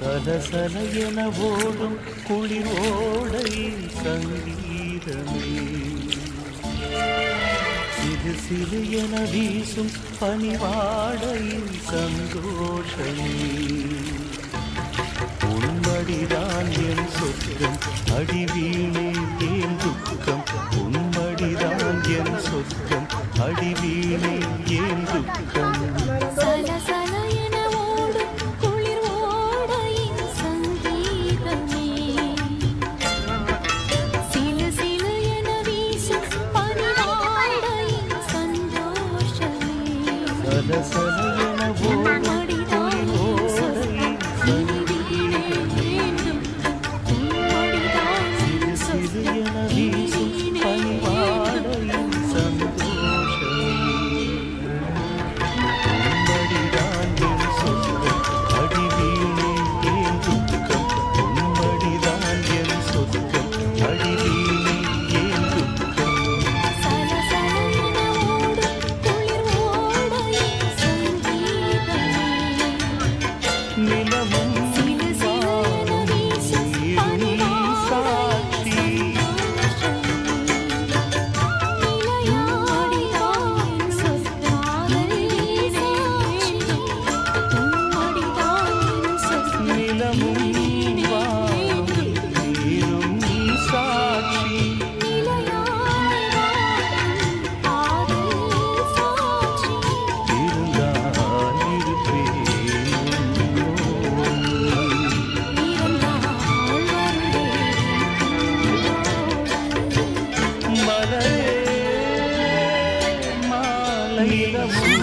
சதசல என ஓடும் குளிர் ஓடை சங்கீதமே. சிறு சிறு என வீசும் பணிவாடையின் சந்தோஷமே. உன்வடிதான் என் சொத்தம் அடிவீணே ஏன் துக்கம் உன் Mama, மிகவும்